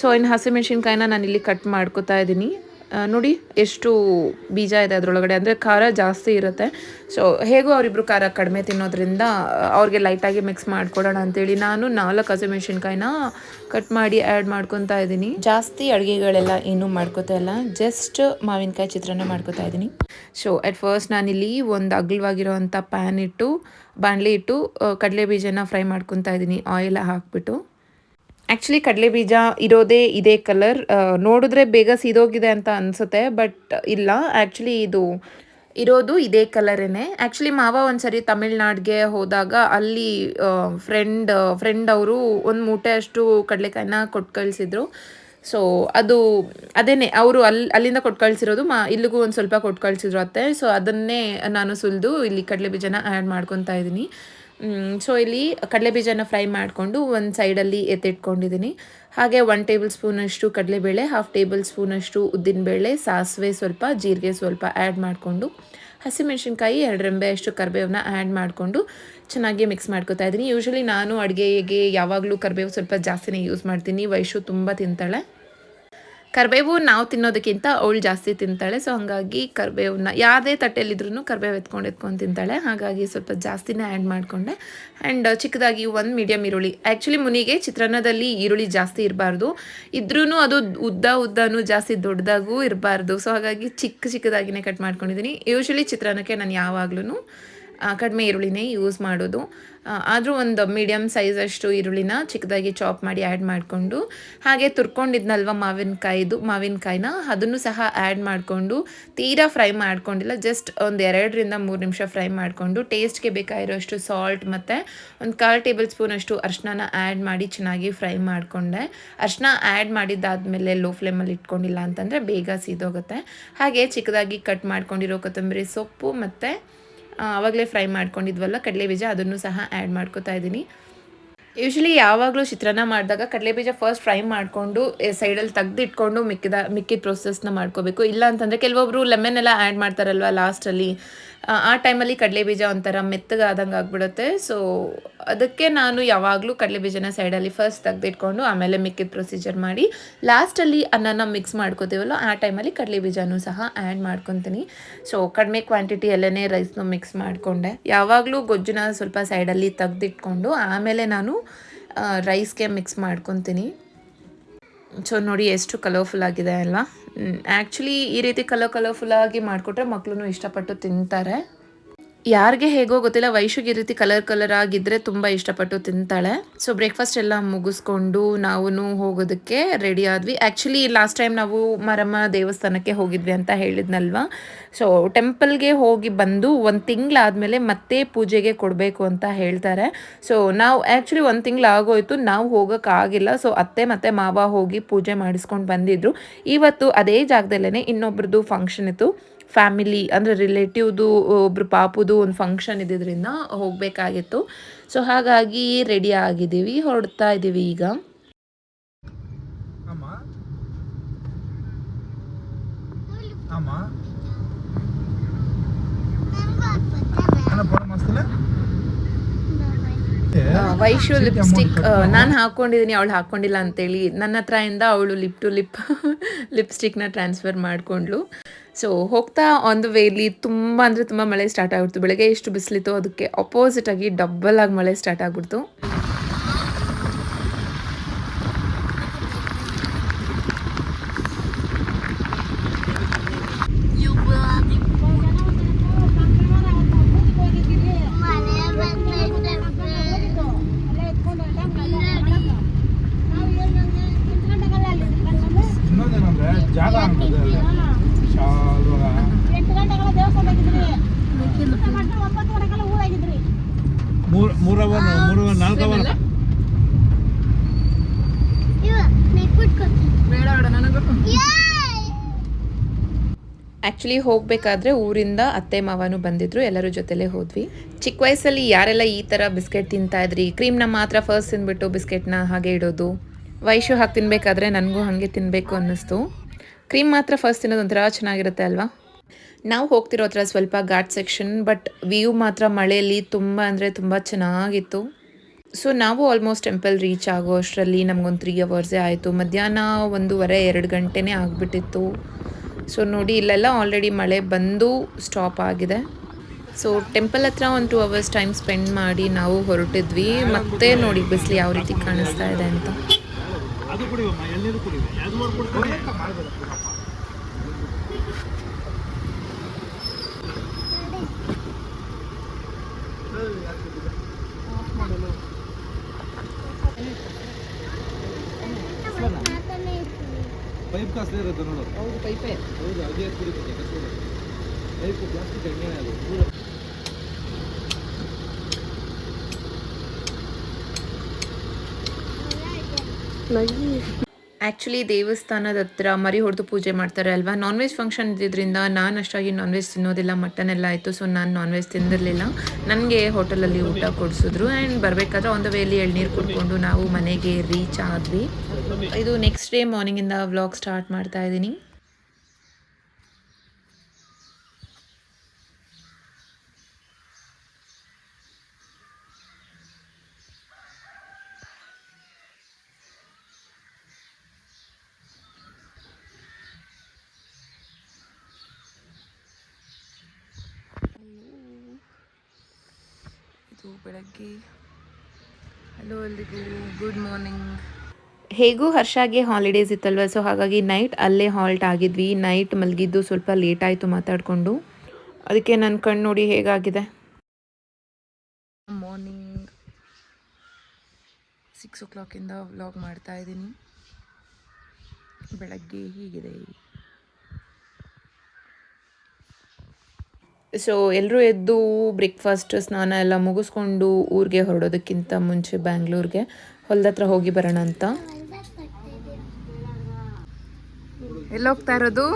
ಸೊ ಇನ್ನು ಹಸಿಮೆಣ್ಸಿನ್ಕಾಯಿನ ಇಲ್ಲಿ ಕಟ್ ಮಾಡ್ಕೋತಾ ಇದ್ದೀನಿ. ನೋಡಿ, ಎಷ್ಟು ಬೀಜ ಇದೆ ಅದರೊಳಗಡೆ. ಅಂದರೆ ಖಾರ ಜಾಸ್ತಿ ಇರುತ್ತೆ. ಸೊ ಹೇಗೂ ಅವರಿಬ್ರು ಖಾರ ಕಡಿಮೆ ತಿನ್ನೋದ್ರಿಂದ ಅವ್ರಿಗೆ ಲೈಟಾಗಿ ಮಿಕ್ಸ್ ಮಾಡಿಕೊಡೋಣ ಅಂತೇಳಿ ನಾನು ನಾಲ್ಕು ಹಸಿಮೆಣ್ಸಿನ್ಕಾಯಿನ ಕಟ್ ಮಾಡಿ ಆ್ಯಡ್ ಮಾಡ್ಕೊತಾ ಇದ್ದೀನಿ. ಜಾಸ್ತಿ ಅಡುಗೆಗಳೆಲ್ಲ ಏನೂ ಮಾಡ್ಕೋತಾ ಇಲ್ಲ. ಜಸ್ಟ್ ಮಾವಿನಕಾಯಿ ಚಿತ್ರಾನ್ನ ಮಾಡ್ಕೋತಾ ಇದ್ದೀನಿ. ಸೊ ಅಟ್ ಫಸ್ಟ್ ನಾನಿಲ್ಲಿ ಒಂದು ಅಗಲವಾಗಿರೋವಂಥ ಪ್ಯಾನ್ ಇಟ್ಟು, ಬಾಣಲಿ ಇಟ್ಟು ಕಡಲೆ ಬೀಜನ ಫ್ರೈ ಮಾಡ್ಕೊತಾ ಇದ್ದೀನಿ. ಆಯಿಲ್ ಹಾಕ್ಬಿಟ್ಟು. ಆ್ಯಕ್ಚುಲಿ ಕಡಲೆ ಬೀಜ ಇರೋದೇ ಇದೇ ಕಲರ್ ನೋಡಿದ್ರೆ ಬೇಗ ಸೀದೋಗಿದೆ ಅಂತ ಅನಿಸುತ್ತೆ ಬಟ್ ಇಲ್ಲ. ಆ್ಯಕ್ಚುಲಿ ಇದು ಇರೋದು ಇದೇ ಕಲರೇನೆ ಆ್ಯಕ್ಚುಲಿ ಮಾವ ಒಂದ್ಸರಿ ತಮಿಳ್ನಾಡಿಗೆ ಹೋದಾಗ ಅಲ್ಲಿ ಫ್ರೆಂಡ್ ಫ್ರೆಂಡ್ ಅವರು ಒಂದು ಮೂಟೆ ಅಷ್ಟು ಕಡಲೆಕಾಯಿನ ಕೊಟ್ಟು ಕಳಿಸಿದ್ರು. ಸೊ ಅದು ಅದೇನೆ, ಅವರು ಅಲ್ಲಿ ಅಲ್ಲಿಂದ ಕೊಟ್ಟು ಕಳಿಸಿರೋದು, ಮಾ, ಇಲ್ಲಿಗೂ ಒಂದು ಸ್ವಲ್ಪ ಕೊಟ್ಟು ಕಳಿಸಿದ್ರು ಅತ್ತೆ. ಸೊ ಅದನ್ನೇ ನಾನು ಸುಲಿದು ಇಲ್ಲಿ ಕಡಲೆ ಬೀಜನ ಆ್ಯಡ್ ಮಾಡ್ಕೊತಾ ಇದ್ದೀನಿ ಸೊ ಇಲ್ಲಿ ಕಡಲೆ ಬೀಜನ ಫ್ರೈ ಮಾಡಿಕೊಂಡು ಒಂದು ಸೈಡಲ್ಲಿ ಎತ್ತಿಟ್ಕೊಂಡಿದ್ದೀನಿ ಹಾಗೆ ಒನ್ ಟೇಬಲ್ ಸ್ಪೂನಷ್ಟು ಕಡಲೆಬೇಳೆ ಹಾಫ್ ಟೇಬಲ್ ಸ್ಪೂನಷ್ಟು ಉದ್ದಿನಬೇಳೆ, ಸಾಸಿವೆ ಸ್ವಲ್ಪ, ಜೀರಿಗೆ ಸ್ವಲ್ಪ ಆ್ಯಡ್ ಮಾಡಿಕೊಂಡು, ಹಸಿಮೆಣ್ಸಿನ್ಕಾಯಿ, ಎರಡು ರೆಂಬೆ ಅಷ್ಟು ಕರಿಬೇವನ್ನ ಆ್ಯಡ್ ಮಾಡಿಕೊಂಡು ಚೆನ್ನಾಗಿ ಮಿಕ್ಸ್ ಮಾಡ್ಕೊತಾ ಇದ್ದೀನಿ ಯೂಶ್ವಲಿ ನಾನು ಅಡುಗೆಗೆ ಯಾವಾಗಲೂ ಕರಿಬೇವು ಸ್ವಲ್ಪ ಜಾಸ್ತಿನೇ ಯೂಸ್ ಮಾಡ್ತೀನಿ. ವೈಶು ತುಂಬ ತಿಂತಾಳೆ. ಕರಿಬೇವು ನಾವು ತಿನ್ನೋದಕ್ಕಿಂತ ಅವಳು ಜಾಸ್ತಿ ತಿಂತಾಳೆ. ಸೊ ಹಾಗಾಗಿ ಕರಿಬೇವನ್ನ ಯಾವುದೇ ತಟ್ಟೆಯಲ್ಲಿದ್ರೂ ಕರಿಬೇವು ಎತ್ಕೊಂಡು ಎತ್ಕೊಂಡು ತಿಂತಾಳೆ. ಹಾಗಾಗಿ ಸ್ವಲ್ಪ ಜಾಸ್ತಿನೇ ಆ್ಯಡ್ ಮಾಡಿಕೊಂಡೆ. ಆ್ಯಂಡ್ ಚಿಕ್ಕದಾಗಿ ಒಂದು ಮೀಡಿಯಮ್ ಈರುಳ್ಳಿ. ಆ್ಯಕ್ಚುಲಿ ಮುನಿಗೆ ಚಿತ್ರಾನ್ನದಲ್ಲಿ ಈರುಳ್ಳಿ ಜಾಸ್ತಿ ಇರಬಾರ್ದು. ಇದ್ರೂ ಅದು ಉದ್ದ ಉದ್ದನೂ ಜಾಸ್ತಿ ದೊಡ್ಡದಾಗೂ ಇರಬಾರ್ದು. ಸೊ ಹಾಗಾಗಿ ಚಿಕ್ಕ ಚಿಕ್ಕದಾಗಿನೇ ಕಟ್ ಮಾಡ್ಕೊಂಡಿದ್ದೀನಿ. ಯೂಶ್ವಲಿ ಚಿತ್ರಾನ್ನಕ್ಕೆ ನಾನು ಯಾವಾಗ್ಲೂ ಕಡಿಮೆ ಈರುಳ್ಳಿನೇ ಯೂಸ್ ಮಾಡೋದು. ಆದರೂ ಒಂದು ಮೀಡಿಯಮ್ ಅಷ್ಟು ಈರುಳ್ಳಿನ ಚಿಕ್ಕದಾಗಿ ಚಾಪ್ ಮಾಡಿ ಆ್ಯಡ್ ಮಾಡಿಕೊಂಡು, ಹಾಗೆ ತುರ್ಕೊಂಡಿದ್ನಲ್ವ ಮಾವಿನಕಾಯಿದು, ಮಾವಿನಕಾಯಿನ, ಅದನ್ನು ಸಹ ಆ್ಯಡ್ ಮಾಡಿಕೊಂಡು, ತೀರಾ ಫ್ರೈ ಮಾಡ್ಕೊಂಡಿಲ್ಲ ಜಸ್ಟ್ ಒಂದು ಎರಡರಿಂದ ಮೂರು ನಿಮಿಷ ಫ್ರೈ ಮಾಡಿಕೊಂಡು ಟೇಸ್ಟ್ಗೆ ಬೇಕಾಗಿರೋಷ್ಟು ಸಾಲ್ಟ್ ಮತ್ತು ಒಂದು ಕಾಲು ಟೇಬಲ್ ಸ್ಪೂನ್ ಅಷ್ಟು ಅರ್ಶಿನ ಆ್ಯಡ್ ಮಾಡಿ ಚೆನ್ನಾಗಿ ಫ್ರೈ ಮಾಡಿಕೊಂಡೆ. ಅರ್ಶಿನ ಆ್ಯಡ್ ಮಾಡಿದ್ದಾದಮೇಲೆ ಲೋ ಫ್ಲೇಮಲ್ಲಿ ಇಟ್ಕೊಂಡಿಲ್ಲ ಅಂತಂದರೆ ಬೇಗ ಸೀದೋಗುತ್ತೆ. ಹಾಗೆ ಚಿಕ್ಕದಾಗಿ ಕಟ್ ಮಾಡ್ಕೊಂಡಿರೋ ಕೊತ್ತಂಬರಿ ಸೊಪ್ಪು ಮತ್ತು ಆವಾಗಲೇ ಫ್ರೈ ಮಾಡ್ಕೊಂಡಿದ್ವಲ್ಲ ಕಡಲೆ ಬೀಜ ಅದನ್ನು ಸಹ ಆ್ಯಡ್ ಮಾಡ್ಕೋತಾ ಇದ್ದೀನಿ. ಯೂಶ್ವಲಿ ಯಾವಾಗಲೂ ಚಿತ್ರಾನ್ನ ಮಾಡಿದಾಗ ಕಡಲೆಬೀಜ ಫಸ್ಟ್ ಫ್ರೈ ಮಾಡಿಕೊಂಡು ಸೈಡಲ್ಲಿ ತೆಗ್ದಿಟ್ಕೊಂಡು ಮಿಕ್ಕಿದ ಮಿಕ್ಕಿದ ಪ್ರೊಸೆಸ್ನ ಮಾಡ್ಕೋಬೇಕು. ಇಲ್ಲ ಅಂತಂದರೆ ಕೆಲವೊಬ್ಬರು ಲೆಮನ್ ಎಲ್ಲ ಆ್ಯಡ್ ಮಾಡ್ತಾರಲ್ವ ಲಾಸ್ಟಲ್ಲಿ ಆ ಟೈಮಲ್ಲಿ ಕಡಲೆಬೀಜ ಒಂಥರ ಮೆತ್ತಗಾದಂಗೆ ಆಗ್ಬಿಡುತ್ತೆ. ಸೊ ಅದಕ್ಕೆ ನಾನು ಯಾವಾಗಲೂ ಕಡಲೆಬೀಜನ ಸೈಡಲ್ಲಿ ಫಸ್ಟ್ ತೆಗ್ದಿಟ್ಕೊಂಡು, ಆಮೇಲೆ ಮಿಕ್ಕಿದ ಪ್ರೊಸೀಜರ್ ಮಾಡಿ ಲಾಸ್ಟಲ್ಲಿ ಅನ್ನನ ಮಿಕ್ಸ್ ಮಾಡ್ಕೋತೀವಲ್ಲ ಆ ಟೈಮಲ್ಲಿ ಕಡಲೆಬೀಜನೂ ಸಹ ಆ್ಯಡ್ ಮಾಡ್ಕೊತೀನಿ. ಸೊ ಕಡಿಮೆ ಕ್ವಾಂಟಿಟಿಯಲ್ಲೇ ರೈಸ್ನ ಮಿಕ್ಸ್ ಮಾಡಿಕೊಂಡೆ. ಯಾವಾಗಲೂ ಗೊಜ್ಜುನ ಸ್ವಲ್ಪ ಸೈಡಲ್ಲಿ ತೆಗ್ದಿಟ್ಕೊಂಡು, ಆಮೇಲೆ ನಾನು ರೈಸ್ಗೆ ಮಿಕ್ಸ್ ಮಾಡ್ಕೊತೀನಿ. ಸೊ ನೋಡಿ ಎಷ್ಟು ಕಲರ್ಫುಲ್ ಆಗಿದೆ ಅಲ್ಲ ಆ್ಯಕ್ಚುಲಿ ಈ ರೀತಿ ಕಲರ್ ಕಲರ್ಫುಲ್ಲಾಗಿ ಮಾಡಿಕೊಟ್ರೆ ಮಕ್ಕಳು ಇಷ್ಟಪಟ್ಟು ತಿಂತಾರೆ. ಯಾರಿಗೆ ಹೇಗೋ ಗೊತ್ತಿಲ್ಲ. ವೈಶುಗೆ ರೀತಿ ಕಲರ್ ಕಲರ್ ಆಗಿದ್ರೆ ತುಂಬ ಇಷ್ಟಪಟ್ಟು ತಿಂತಾಳೆ. ಸೊ ಬ್ರೇಕ್ಫಾಸ್ಟ್ ಎಲ್ಲ ಮುಗಿಸ್ಕೊಂಡು ನಾವು ಹೋಗೋದಕ್ಕೆ ರೆಡಿ ಆದ್ವಿ. ಆ್ಯಕ್ಚುಲಿ ಲಾಸ್ಟ್ ಟೈಮ್ ನಾವು ಮರಮ್ಮ ದೇವಸ್ಥಾನಕ್ಕೆ ಹೋಗಿದ್ವಿ ಅಂತ ಹೇಳಿದ್ನಲ್ವಾ? ಸೊ ಟೆಂಪಲ್ಗೆ ಹೋಗಿ ಬಂದು ಒಂದು ತಿಂಗಳಾದಮೇಲೆ ಮತ್ತೆ ಪೂಜೆಗೆ ಕೊಡಬೇಕು ಅಂತ ಹೇಳ್ತಾರೆ. ಸೊ ನಾವು ಆ್ಯಕ್ಚುಲಿ ಒಂದು ತಿಂಗಳು ಆಗೋಯ್ತು ನಾವು ಹೋಗೋಕ್ಕಾಗಿಲ್ಲ ಸೊ ಅತ್ತೆ ಮತ್ತೆ ಮಾವ ಹೋಗಿ ಪೂಜೆ ಮಾಡಿಸ್ಕೊಂಡು ಬಂದಿದ್ರು. ಇವತ್ತು ಅದೇ ಜಾಗದಲ್ಲೇ ಇನ್ನೊಬ್ರದ್ದು ಫಂಕ್ಷನ್ ಇತ್ತು. ಫ್ಯಾಮಿಲಿ ಅಂದರೆ ರಿಲೇಟಿವ್ದು ಒಬ್ಬರು ಪಾಪುದು ಒಂದು ಫಂಕ್ಷನ್ ಇದ್ದಿದ್ದರಿಂದ ಹೋಗಬೇಕಾಗಿತ್ತು. ಸೊ ಹಾಗಾಗಿ ರೆಡಿ ಆಗಿದ್ದೀವಿ ಹೊರಡ್ತಾ ಇದ್ದೀವಿ ಈಗ. ವೈಶು ಲಿಪ್ಸ್ಟಿಕ್ ನಾನು ಹಾಕೊಂಡಿದ್ದೀನಿ ಅವಳು ಹಾಕೊಂಡಿಲ್ಲ ಅಂತೇಳಿ. ನನ್ನ ಹತ್ರ ಇಂದ ಅವಳು ಲಿಪ್ ಟು ಲಿಪ್ ಲಿಪ್ಸ್ಟಿಕ್ನ ಟ್ರಾನ್ಸ್ಫರ್ ಮಾಡಿಕೊಂಡ್ಳು. ಸೊ ಹೋಗ್ತಾ ಆನ್ ದ ವೇಲಿ ತುಂಬ ಅಂದರೆ ತುಂಬ ಮಳೆ ಸ್ಟಾರ್ಟ್ ಆಗ್ಬಿಡ್ತು. ಬೆಳಗ್ಗೆ ಎಷ್ಟು ಬಿಸಿಲಿತ್ತು ಅದಕ್ಕೆ ಅಪೋಸಿಟ್ ಆಗಿ ಡಬಲ್ ಆಗಿ ಮಳೆ ಸ್ಟಾರ್ಟ್ ಆಗ್ಬಿಡ್ತು. ಆ್ಯಕ್ಚುಲಿ ಹೋಗಬೇಕಾದ್ರೆ ಊರಿಂದ ಅತ್ತೆ ಮಾವನು ಬಂದಿದ್ರು, ಎಲ್ಲರ ಜೊತೆಲೇ ಹೋದ್ವಿ. ಚಿಕ್ಕ ವಯಸ್ಸಲ್ಲಿ ಯಾರೆಲ್ಲ ಈ ಥರ ಬಿಸ್ಕೆಟ್ ತಿಂತಾ ಇದ್ರಿ? ಕ್ರೀಮ್ನ ಮಾತ್ರ ಫಸ್ಟ್ ತಿಂದ್ಬಿಟ್ಟು ಬಿಸ್ಕೆಟ್ನ ಹಾಗೆ ಇಡೋದು. ವಯಸ್ಸು ಹಾಗೆ ತಿನ್ನಬೇಕಾದ್ರೆ ನನಗೂ ಹಾಗೆ ತಿನ್ನಬೇಕು ಅನ್ನಿಸ್ತು. ಕ್ರೀಮ್ ಮಾತ್ರ ಫಸ್ಟ್ ತಿನ್ನೋದು ಒಂಥರ ಚೆನ್ನಾಗಿರುತ್ತೆ ಅಲ್ವಾ? ನಾವು ಹೋಗ್ತಿರೋ ಹತ್ರ ಸ್ವಲ್ಪ ಘಾಟ್ ಸೆಕ್ಷನ್, ಬಟ್ ವ್ಯೂ ಮಾತ್ರ ಮಳೆಯಲ್ಲಿ ತುಂಬ ಅಂದರೆ ತುಂಬ ಚೆನ್ನಾಗಿತ್ತು. ಸೊ ನಾವು ಆಲ್ಮೋಸ್ಟ್ ಟೆಂಪಲ್ ರೀಚ್ ಆಗೋ ಅಷ್ಟರಲ್ಲಿ ನಮಗೊಂದು ತ್ರೀ ಅವರ್ಸೇ ಆಯಿತು. ಮಧ್ಯಾಹ್ನ ಒಂದೂವರೆ, ಎರಡು ಗಂಟೆನೇ ಆಗಿಬಿಟ್ಟಿತ್ತು. ಸೊ ನೋಡಿ, ಇಲ್ಲೆಲ್ಲ ಆಲ್ರೆಡಿ ಮಳೆ ಬಂದು ಸ್ಟಾಪ್ ಆಗಿದೆ. ಸೊ ಟೆಂಪಲ್ ಹತ್ರ ಒಂದು ಟೂ ಅವರ್ಸ್ ಟೈಮ್ ಸ್ಪೆಂಡ್ ಮಾಡಿ ನಾವು ಹೊರಟಿದ್ವಿ. ಮತ್ತೆ ನೋಡಿ, ಬಿಸಿಲು ಯಾವ ರೀತಿ ಕಾಣಿಸ್ತಾ ಇದೆ ಅಂತ ಅದು ಕುಡಿವಮ್ಮ ಎಳ್ನೀರು ಕುಡಿವೆ ಅದು ಮಾಡ್ಕೊಡ್ತಾರೆ ಪೈಪ್ ಕಾಸ್ಟ್ಲಿ ಇರುತ್ತೆ ನೋಡು ಹೌದು ಪೈಪೇ ಹೌದು ಅದೇ ಕುಡಿಬೇಕು ಕಸೂರು ಪೈಪ್ ಪ್ಲಾಸ್ಟಿಕ್ ಎಣ್ಣೆ ಅದು ಆ್ಯಕ್ಚುಲಿ ದೇವಸ್ಥಾನದ ಹತ್ರ ಮರಿ ಹೊಡೆದು ಪೂಜೆ ಮಾಡ್ತಾರೆ ಅಲ್ವಾ? ನಾನ್ ವೆಜ್ ಫಂಕ್ಷನ್ ಇದ್ದಿದ್ದರಿಂದ ನಾನು ಅಷ್ಟಾಗಿ ನಾನ್ ವೆಜ್ ತಿನ್ನೋದಿಲ್ಲ ಮಟನ್ ಎಲ್ಲ ಆಯಿತು ಸೊ ನಾನು ನಾನ್ ವೆಜ್ ತಿಂದಿರಲಿಲ್ಲ. ನನಗೆ ಹೋಟೆಲಲ್ಲಿ ಊಟ ಕೊಡಿಸಿದ್ರು ಆ್ಯಂಡ್ ಬರಬೇಕಾದ್ರೆ ಆನ್ ದ ವೇಲಿ ಎಳ್ನೀರು ಕುಡ್ಕೊಂಡು ನಾವು ಮನೆಗೆ ರೀಚ್ ಆದ್ವಿ. ಇದು ನೆಕ್ಸ್ಟ್ ಡೇ ಮಾರ್ನಿಂಗಿಂದ ವ್ಲಾಗ್ ಸ್ಟಾರ್ಟ್ ಮಾಡ್ತಾ ಇದ್ದೀನಿ. ಬೆಳಗ್ಗೆ ಹಲೋ ಎಲ್ರಿಗೂ. ಗುಡ್ ಮಾರ್ನಿಂಗ್ ಹೇಗೂ ಹರ್ಷಾಗೆ ಹಾಲಿಡೇಸ್ ಇತ್ತಲ್ವ? ಸೊ ಹಾಗಾಗಿ ನೈಟ್ ಅಲ್ಲೇ ಹಾಲ್ಟ್ ಆಗಿದ್ವಿ. ನೈಟ್ ಮಲಗಿದ್ದು ಸ್ವಲ್ಪ ಲೇಟ್ ಆಯಿತು ಮಾತಾಡಿಕೊಂಡು. ಅದಕ್ಕೆ ನನ್ನ ಕಣ್ಣು ನೋಡಿ ಹೇಗಾಗಿದೆ? ಮಾರ್ನಿಂಗ್ ಸಿಕ್ಸ್ ಓ ಕ್ಲಾಕಿಂದ ವ್ಲಾಗ್ ಮಾಡ್ತಾ ಇದ್ದೀನಿ. ಬೆಳಗ್ಗೆ ಹೀಗಿದೆ. ಸೊ ಎಲ್ಲರೂ ಎದ್ದು ಬ್ರೇಕ್ಫಾಸ್ಟ್ ಸ್ನಾನ ಎಲ್ಲ ಮುಗಿಸ್ಕೊಂಡು ಊರಿಗೆ ಹೊರಡೋದಕ್ಕಿಂತ ಮುಂಚೆ ಬ್ಯಾಂಗ್ಳೂರ್ಗೆ ಹೊಲದ ಹತ್ರ ಹೋಗಿ ಬರೋಣ ಅಂತ. ಎಲ್ಲ ಹೋಗ್ತಾ ಇರೋದು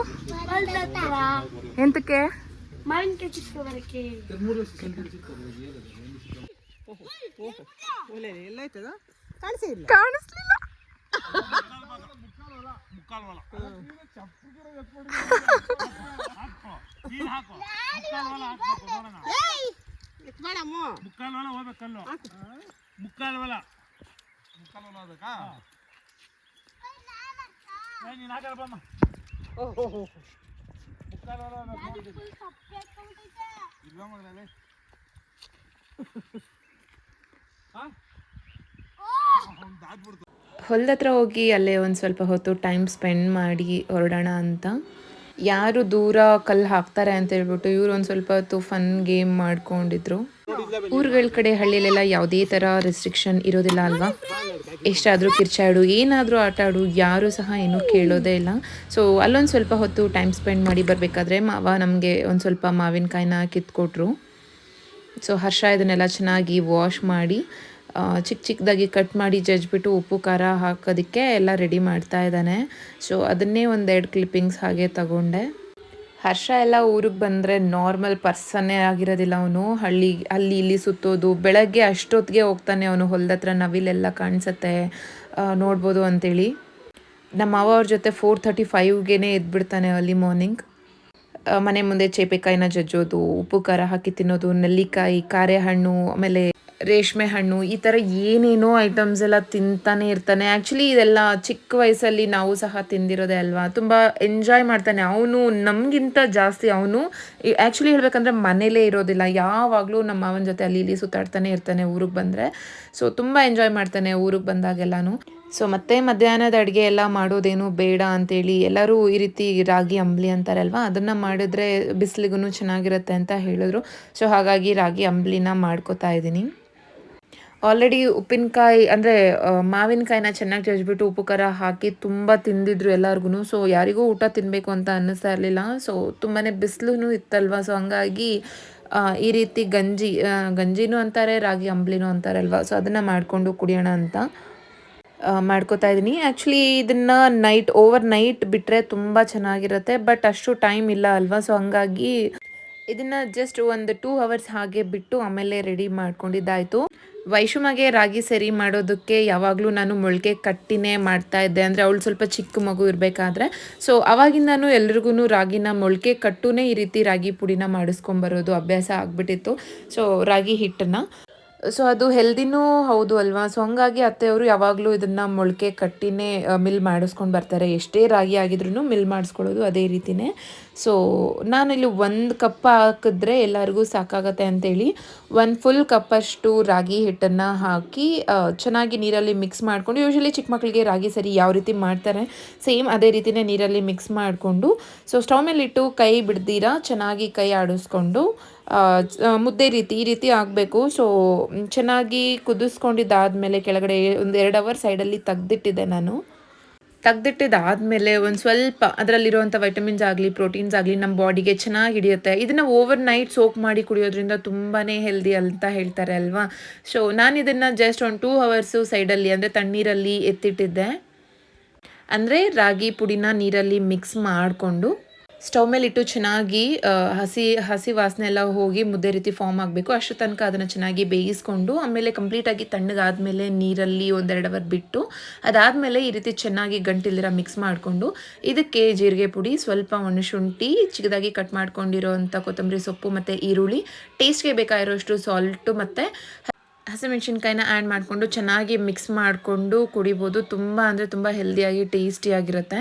ಎಂತಕ್ಕೆ ಮಾವಿನಕಾಯಿ ಚಿತ್ಕೋಬರಕ್ಕೆ ಹಾಕೋ ಮುಕ್ಕಾಲು ಹೊಲ ಹೋಗ್ಬೇಕಲ್ಲು. ಮುಕ್ಕಾಲು ಹೊಲ ಮುಕ್ಕಾಲು ಹೊಲ ಹೋಗ್ಬೇಕಾ? ಏ, ನೀನ್ ಹಾಕಲ್ಲ ಬಮ್ಮ ಮುಕ್ಕಾಲು ಹೊಲ ಹೋಗ್ಬೇಕು ಮಗನೇ? ಹಾ? ಅವ್ನ್ ದಾಟ್ಬಿಡ್ತು. ಹೊಲ್ದ ಹತ್ರ ಹೋಗಿ ಅಲ್ಲೇ ಒಂದು ಸ್ವಲ್ಪ ಹೊತ್ತು ಟೈಮ್ ಸ್ಪೆಂಡ್ ಮಾಡಿ ಹೊರಡೋಣ ಅಂತ. ಯಾರು ದೂರ ಕಲ್ಲು ಹಾಕ್ತಾರೆ ಅಂತ ಹೇಳ್ಬಿಟ್ಟು ಇವ್ರು ಒಂದು ಸ್ವಲ್ಪ ಹೊತ್ತು ಫನ್ ಗೇಮ್ ಮಾಡ್ಕೊಂಡಿದ್ರು. ಊರುಗಳ ಕಡೆ ಹಳ್ಳಿಲೆಲ್ಲ ಯಾವುದೇ ಥರ ರೆಸ್ಟ್ರಿಕ್ಷನ್ ಇರೋದಿಲ್ಲ ಅಲ್ವಾ? ಎಷ್ಟಾದರೂ ಕಿರ್ಚಾಡು, ಏನಾದರೂ ಆಟ ಆಡು ಯಾರೂ ಸಹ ಏನೂ ಕೇಳೋದೇ ಇಲ್ಲ. ಸೊ ಅಲ್ಲೊಂದು ಸ್ವಲ್ಪ ಹೊತ್ತು ಟೈಮ್ ಸ್ಪೆಂಡ್ ಮಾಡಿ ಬರಬೇಕಾದ್ರೆ ಮಾವ ನಮಗೆ ಒಂದು ಸ್ವಲ್ಪ ಮಾವಿನಕಾಯಿನ ಕಿತ್ಕೊಟ್ರು. ಸೊ ಹರ್ಷ ಇದನ್ನೆಲ್ಲ ಚೆನ್ನಾಗಿ ವಾಶ್ ಮಾಡಿ ಚಿಕ್ಕ ಚಿಕ್ಕದಾಗಿ ಕಟ್ ಮಾಡಿ ಜಜ್ಬಿಟ್ಟು ಉಪ್ಪು, ಖಾರ ಹಾಕೋದಕ್ಕೆ ಎಲ್ಲ ರೆಡಿ ಮಾಡ್ತಾ ಇದ್ದಾನೆ. ಸೊ ಅದನ್ನೇ ಒಂದೆರಡು ಕ್ಲಿಪ್ಪಿಂಗ್ಸ್ ಹಾಗೆ ತಗೊಂಡೆ. ಹರ್ಷ ಎಲ್ಲ ಊರಿಗೆ ಬಂದರೆ ನಾರ್ಮಲ್ ಪರ್ಸನ್ನೇ ಆಗಿರೋದಿಲ್ಲ ಅವನು. ಹಳ್ಳಿ, ಅಲ್ಲಿ ಇಲ್ಲಿ ಸುತ್ತೋದು, ಬೆಳಗ್ಗೆ ಅಷ್ಟೊತ್ತಿಗೆ ಹೋಗ್ತಾನೆ ಅವನು. ಹೊಲ್ದ ಹತ್ರ ನವಿಲೆಲ್ಲ ಕಾಣಿಸುತ್ತೆ. ನೋಡ್ಬೋದು ಅಂತೇಳಿ. ನಮ್ಮ ಮಾವ ಅವ್ರ ಜೊತೆ ಫೋರ್ ತರ್ಟಿ ಫೈವ್ಗೆ ಎದ್ಬಿಡ್ತಾನೆ ಅಲ್ಲಿ ಮಾರ್ನಿಂಗ್ ಮನೆ ಮುಂದೆ ಚೇಪೆಕಾಯಿನ ಜಜ್ಜೋದು, ಉಪ್ಪು, ಖಾರ ಹಾಕಿ ತಿನ್ನೋದು, ನೆಲ್ಲಿಕಾಯಿ ಕಾರೆ ಹಣ್ಣು ಆಮೇಲೆ ರೇಷ್ಮೆ ಹಣ್ಣು, ಈ ಥರ ಏನೇನೋ ಐಟಮ್ಸ್ ಎಲ್ಲ ತಿಂತಾನೆ ಇರ್ತಾನೆ. ಆ್ಯಕ್ಚುಲಿ ಇದೆಲ್ಲ ಚಿಕ್ಕ ವಯಸ್ಸಲ್ಲಿ ನಾವು ಸಹ ತಿಂದಿರೋದೇ ಅಲ್ವಾ? ತುಂಬ ಎಂಜಾಯ್ ಮಾಡ್ತಾನೆ. ಅವನು ನಮಗಿಂತ ಜಾಸ್ತಿ ಅವನು ಆ್ಯಕ್ಚುಲಿ ಹೇಳಬೇಕಂದ್ರೆ ಮನೇಲೇ ಇರೋದಿಲ್ಲ. ಯಾವಾಗಲೂ ನಮ್ಮ ಮಾವನ ಜೊತೆ ಅಲ್ಲಿ ಇಲ್ಲಿ ಸುತ್ತಾಡ್ತಾನೆ ಇರ್ತಾನೆ ಊರಿಗೆ ಬಂದರೆ. ಸೊ ತುಂಬ ಎಂಜಾಯ್ ಮಾಡ್ತಾನೆ ಊರಿಗೆ ಬಂದಾಗೆಲ್ಲನೂ. ಸೊ ಮತ್ತೆ ಮಧ್ಯಾಹ್ನದ ಅಡುಗೆ ಎಲ್ಲ ಮಾಡೋದೇನು ಬೇಡ ಅಂತೇಳಿ ಎಲ್ಲರೂ ಈ ರೀತಿ ರಾಗಿ ಅಂಬ್ಲಿ ಅಂತಾರಲ್ವ ಅದನ್ನು ಮಾಡಿದ್ರೆ ಬಿಸಿಲಿಗೂ ಚೆನ್ನಾಗಿರುತ್ತೆ ಅಂತ ಹೇಳಿದ್ರು. ಸೊ ಹಾಗಾಗಿ ರಾಗಿ ಅಂಬ್ಲಿನ ಮಾಡ್ಕೋತಾ ಇದ್ದೀನಿ. ಆಲ್ರೆಡಿ ಉಪ್ಪಿನಕಾಯಿ ಅಂದರೆ ಮಾವಿನಕಾಯಿನ ಚೆನ್ನಾಗಿ ಜಜ್ಬಿಟ್ಟು ಉಪ್ಪು, ಖಾರ ಹಾಕಿ ತುಂಬ ತಿಂದಿದ್ರು ಎಲ್ಲರಿಗೂ ಸೊ ಯಾರಿಗೂ ಊಟ ತಿನ್ನಬೇಕು ಅಂತ ಅನ್ನಿಸ್ತಾ ಇರಲಿಲ್ಲ. ಸೊ ತುಂಬಾ ಬಿಸಿಲು ಇತ್ತಲ್ವ? ಸೊ ಹಂಗಾಗಿ ಈ ರೀತಿ ಗಂಜಿ ಗಂಜಿನೂ ಅಂತಾರೆ, ರಾಗಿ ಅಂಬ್ಲಿನೂ ಅಂತಾರಲ್ವ? ಸೊ ಅದನ್ನು ಮಾಡಿಕೊಂಡು ಕುಡಿಯೋಣ ಅಂತ ಮಾಡ್ಕೋತಾ ಇದ್ದೀನಿ. ಆ್ಯಕ್ಚುಲಿ ಇದನ್ನು ನೈಟ್ ಓವರ್ ನೈಟ್ ಬಿಟ್ಟರೆ ತುಂಬ ಚೆನ್ನಾಗಿರುತ್ತೆ. ಬಟ್ ಅಷ್ಟು ಟೈಮ್ ಇಲ್ಲ ಅಲ್ವಾ? ಸೊ ಹಂಗಾಗಿ ಇದನ್ನು ಜಸ್ಟ್ ಒಂದು ಟೂ ಅವರ್ಸ್ ಹಾಗೆ ಬಿಟ್ಟು ಆಮೇಲೆ ರೆಡಿ ಮಾಡ್ಕೊಂಡಿದ್ದಾಯ್ತು. ವೈಷುಮಗೆ ರಾಗಿ ಸರಿ ಮಾಡೋದಕ್ಕೆ ಯಾವಾಗಲೂ ನಾನು ಮೊಳಕೆ ಕಟ್ಟಿನೇ ಮಾಡ್ತಾ ಇದ್ದೆ. ಅಂದರೆ ಅವಳು ಸ್ವಲ್ಪ ಚಿಕ್ಕ ಮಗು ಇರಬೇಕಾದ್ರೆ. ಸೊ ಅವಾಗಿಂದನೂ ಎಲ್ರಿಗೂ ರಾಗಿನ ಮೊಳಕೆ ಕಟ್ಟುನೇ ಈ ರೀತಿ ರಾಗಿ ಪುಡಿನ ಮಾಡಿಸ್ಕೊಂಬರೋದು ಅಭ್ಯಾಸ ಆಗಿಬಿಟ್ಟಿತ್ತು. ಸೊ ರಾಗಿ ಹಿಟ್ಟನ್ನು. ಸೊ ಅದು ಹೆಲ್ದಿನೂ ಹೌದು ಅಲ್ವಾ? ಸೊ ಹಂಗಾಗಿ ಅತ್ತೆಯವರು ಯಾವಾಗಲೂ ಇದನ್ನು ಮೊಳಕೆ ಕಟ್ಟಿನೇ ಮಿಲ್ ಮಾಡಿಸ್ಕೊಂಡು ಬರ್ತಾರೆ. ಎಷ್ಟೇ ರಾಗಿ ಆಗಿದ್ರೂ ಮಿಲ್ ಮಾಡಿಸ್ಕೊಳ್ಳೋದು ಅದೇ ರೀತಿನೇ. ಸೊ ನಾನಿಲ್ಲಿ ಒಂದು ಕಪ್ ಹಾಕಿದ್ರೆ ಎಲ್ಲರಿಗೂ ಸಾಕಾಗತ್ತೆ ಅಂತೇಳಿ ಒಂದು ಫುಲ್ ಕಪ್ಪಷ್ಟು ರಾಗಿ ಹಿಟ್ಟನ್ನು ಹಾಕಿ ಚೆನ್ನಾಗಿ ನೀರಲ್ಲಿ ಮಿಕ್ಸ್ ಮಾಡಿಕೊಂಡು ಯೂಶಲಿ ಚಿಕ್ಕ ಮಕ್ಕಳಿಗೆ ರಾಗಿ ಸರಿ ಯಾವ ರೀತಿ ಮಾಡ್ತಾರೆ ಸೇಮ್ ಅದೇ ರೀತಿನೇ ನೀರಲ್ಲಿ ಮಿಕ್ಸ್ ಮಾಡಿಕೊಂಡು ಸೊ ಸ್ಟವ್ ಮೇಲೆ ಇಟ್ಟು ಕೈ ಬಿಡ್ದಿರಾ? ಚೆನ್ನಾಗಿ ಕೈ ಆಡಿಸ್ಕೊಂಡು ಮುದ್ದೆ ರೀತಿ, ಈ ರೀತಿ ಆಗಬೇಕು. ಸೊ ಚೆನ್ನಾಗಿ ಕುದಿಸ್ಕೊಂಡಿದ್ದಾದಮೇಲೆ ಕೆಳಗಡೆ ಒಂದು ಎರಡು ಅವರ್ ಸೈಡಲ್ಲಿ ತೆಗ್ದಿಟ್ಟಿದ್ದೆ ನಾನು. ತೆಗ್ದಿಟ್ಟಿದ್ದಾದಮೇಲೆ ಒಂದು ಸ್ವಲ್ಪ ಅದರಲ್ಲಿರುವಂಥ ವೈಟಮಿನ್ಸ್ ಆಗಲಿ ಪ್ರೋಟೀನ್ಸ್ ಆಗಲಿ ನಮ್ಮ ಬಾಡಿಗೆ ಚೆನ್ನಾಗಿ ಹಿಡಿಯುತ್ತೆ. ಇದನ್ನು ಓವರ್ ನೈಟ್ ಸೋಕ್ ಮಾಡಿ ಕುಡಿಯೋದ್ರಿಂದ ತುಂಬಾ ಹೆಲ್ದಿ ಅಂತ ಹೇಳ್ತಾರೆ ಅಲ್ವಾ? ಸೊ ನಾನು ಇದನ್ನು ಜಸ್ಟ್ ಒಂದು ಟೂ ಅವರ್ಸು ಸೈಡಲ್ಲಿ ಅಂದರೆ ತಣ್ಣೀರಲ್ಲಿ ಎತ್ತಿಟ್ಟಿದ್ದೆ. ಅಂದರೆ ರಾಗಿ ಪುಡಿನ ನೀರಲ್ಲಿ ಮಿಕ್ಸ್ ಮಾಡಿಕೊಂಡು ಸ್ಟವ್ ಮೇಲೆ ಇಟ್ಟು ಚೆನ್ನಾಗಿ ಹಸಿ ಹಸಿ ವಾಸನೆ ಎಲ್ಲ ಹೋಗಿ ಮುದ್ದೆ ರೀತಿ ಫಾರ್ಮ್ ಆಗಬೇಕು. ಅಷ್ಟು ತನಕ ಅದನ್ನು ಚೆನ್ನಾಗಿ ಬೇಯಿಸ್ಕೊಂಡು, ಆಮೇಲೆ ಕಂಪ್ಲೀಟಾಗಿ ತಣ್ಣಗಾದಮೇಲೆ ನೀರಲ್ಲಿ ಒಂದೆರಡು ಅವರ್ ಬಿಟ್ಟು, ಅದಾದಮೇಲೆ ಈ ರೀತಿ ಚೆನ್ನಾಗಿ ಗಂಟಿಲ್ದಿರ ಮಿಕ್ಸ್ ಮಾಡಿಕೊಂಡು, ಇದಕ್ಕೆ ಜೀರಿಗೆ ಪುಡಿ, ಸ್ವಲ್ಪ ಒಣಶುಂಠಿ ಚಿಕ್ಕದಾಗಿ ಕಟ್ ಮಾಡ್ಕೊಂಡಿರೋ ಅಂಥ ಕೊತ್ತಂಬರಿ ಸೊಪ್ಪು ಮತ್ತು ಈರುಳ್ಳಿ ಟೇಸ್ಟ್ಗೆ ಬೇಕಾಗಿರೋಷ್ಟು ಸಾಲ್ಟು ಮತ್ತು ಹಸಿಮೆಣ್ಸಿನ್ಕಾಯಿನ ಆ್ಯಡ್ ಮಾಡಿಕೊಂಡು ಚೆನ್ನಾಗಿ ಮಿಕ್ಸ್ ಮಾಡಿಕೊಂಡು ಕುಡಿಬೋದು. ತುಂಬ ಅಂದರೆ ತುಂಬ ಹೆಲ್ದಿಯಾಗಿ ಟೇಸ್ಟಿಯಾಗಿರುತ್ತೆ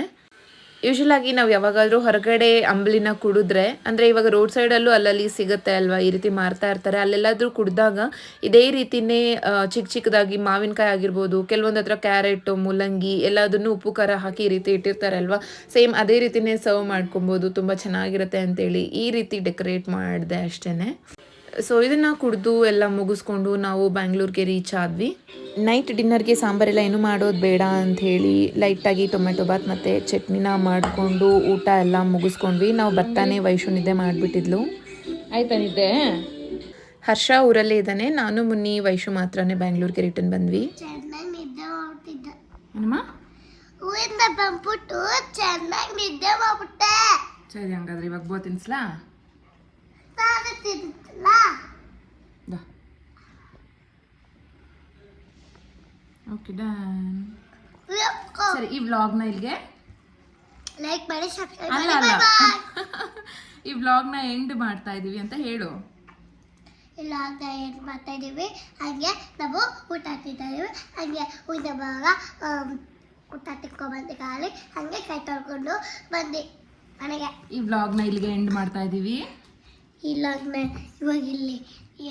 ಯೂಶಲಾಗಿ ನಾವು ಯಾವಾಗಾದರೂ ಹೊರಗಡೆ ಅಂಬಲಿನ ಕುಡಿದ್ರೆ, ಅಂದರೆ ಇವಾಗ ರೋಡ್ ಸೈಡಲ್ಲೂ ಅಲ್ಲಲ್ಲಿ ಸಿಗುತ್ತೆ ಅಲ್ವಾ, ಈ ರೀತಿ ಮಾರ್ತಾ ಇರ್ತಾರೆ. ಅಲ್ಲೆಲ್ಲಾದರೂ ಕುಡಿದಾಗ ಇದೇ ರೀತಿನೇ ಚಿಕ್ಕ ಚಿಕ್ಕದಾಗಿ ಮಾವಿನಕಾಯಿ ಆಗಿರ್ಬೋದು, ಕೆಲವೊಂದು ಹತ್ರ ಕ್ಯಾರೆಟು ಮೂಲಂಗಿ ಎಲ್ಲದನ್ನು ಉಪ್ಪು, ಖಾರ ಹಾಕಿ ಈ ರೀತಿ ಇಟ್ಟಿರ್ತಾರೆ ಅಲ್ವಾ? ಸೇಮ್ ಅದೇ ರೀತಿನೇ ಸರ್ವ್ ಮಾಡ್ಕೊಬೋದು, ತುಂಬ ಚೆನ್ನಾಗಿರುತ್ತೆ ಅಂತೇಳಿ ಈ ರೀತಿ ಡೆಕೋರೇಟ್ ಮಾಡಿದೆ ಅಷ್ಟೇ ಸೊ ಇದನ್ನು ಕುಡಿದು ಎಲ್ಲ ಮುಗಿಸ್ಕೊಂಡು ನಾವು ಬ್ಯಾಂಗ್ಳೂರ್ಗೆ ರೀಚ್ ಆದ್ವಿ. ನೈಟ್ ಡಿನ್ನರ್ಗೆ ಸಾಂಬಾರೆಲ್ಲ ಏನು ಮಾಡೋದು ಬೇಡ ಅಂಥೇಳಿ ಲೈಟಾಗಿ ಟೊಮೆಟೊ ಬಾತ್ ಮತ್ತು ಚಟ್ನಿನ ಮಾಡಿಕೊಂಡು ಊಟ ಎಲ್ಲ ಮುಗಿಸ್ಕೊಂಡ್ವಿ. ನಾವು ಬರ್ತಾನೆ ವೈಶು ನಿದ್ದೆ ಮಾಡಿಬಿಟ್ಟಿದ್ಲು. ಆಯ್ತಾ ನಿದ್ದೆ? ಹರ್ಷ ಊರಲ್ಲೇ ಇದ್ದಾನೆ. ನಾನು ಮುನ್ನಿ ವೈಶು ಮಾತ್ರನೇ ಬ್ಯಾಂಗ್ಳೂರ್ಗೆ ರಿಟರ್ನ್ ಬಂದ್ವಿ. ಚೆನ್ನಾಗಿ ನಿದ್ದೆ ಮಾಡ್ತಿದ್ದ. ಏನಮ್ಮ? ಊರಿಂದ ಬಂದ್ಬಿಟ್ಟು ಚೆನ್ನಾಗಿ ನಿದ್ದೆ ಮಾಡ್ಬಿಟ್ಟೆ. ಸರಿ ಹಂಗಾದ್ರೆ ಇವಾಗ ಬೋ ತಿನ್ಸ್ಲಾ? ನಾನು ತಿಂತಿಲ್ಲ ಓಕೆ ಡನ್ ಸರಿ ಈ ವ್ಲಾಗ್ನ ಇಲ್ಲಿಗೆ ಲೈಕ್ ಮಾಡಿ ಸಬ್ಸ್ಕ್ರೈಬ್ ಅಲ್ಲ ಅಲ್ಲ. ಈ ವ್ಲಾಗ್ನ ಎಂಡ್ ಮಾಡ್ತಾ ಇದೀವಿ ಅಂತ ಹೇಳು. ಇಲ್ಲ ಅಂತ ಏನು ಮಾಡ್ತಾ ಇದ್ದೀವಿ ಹಾಗೆ ನಾವು ಊಟ ತಿಂತಾ ಇದೀವಿ ಹಾಗೆ ಊಟ ಬರುವಾಗ ಊಟ ತಿನ್ಕೊಂಬಂದು ಖಾಲಿ. ಹಾಗೆ ಕೈ ತೊಳ್ಕೊಂಡು ಬಂದು ಮನೆಗೆ. ಈ ವ್ಲಾಗ್ನ ಇಲ್ಲಿಗೆ ಎಂಡ್ ಮಾಡ್ತಾ ಇದೀವಿ. ಇಲ್ಲ ಇವಾಗ ಇಲ್ಲಿ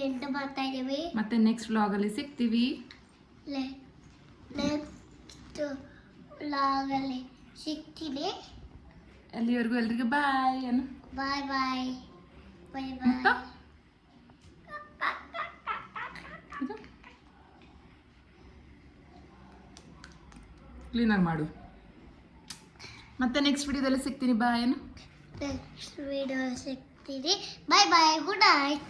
ಎಂಟು ಮಾಡ್ತಾ ಇದ್ದೀವಿ ಮತ್ತೆ ನೆಕ್ಸ್ಟ್ ವ್ಲಾಗಲ್ಲಿ ಸಿಗ್ತೀವಿ. ನೆಕ್ಸ್ಟ್ ಲಾಗಲ್ಲಿ ಸಿಗ್ತೀನಿ. ಅಲ್ಲಿವರೆಗೂ ಎಲ್ರಿಗೂ ಬಾಯ್ ಏನು ಬಾಯ್ ಬಾಯ್ ಬಾಯ್ ಬಾಯ್ ಕ್ಲೀನಾಗಿ ಮಾಡು. ಮತ್ತೆ ನೆಕ್ಸ್ಟ್ ವಿಡಿಯೋದಲ್ಲಿ ಸಿಗ್ತೀನಿ ಬಾಯ್ ಏನು ನೆಕ್ಸ್ಟ್ ವಿಡಿಯೋ ಸಿಗ್ತೀನಿ. ಬಾಯ್ ಬಾಯ್ ಗುಡ್ ನೈಟ್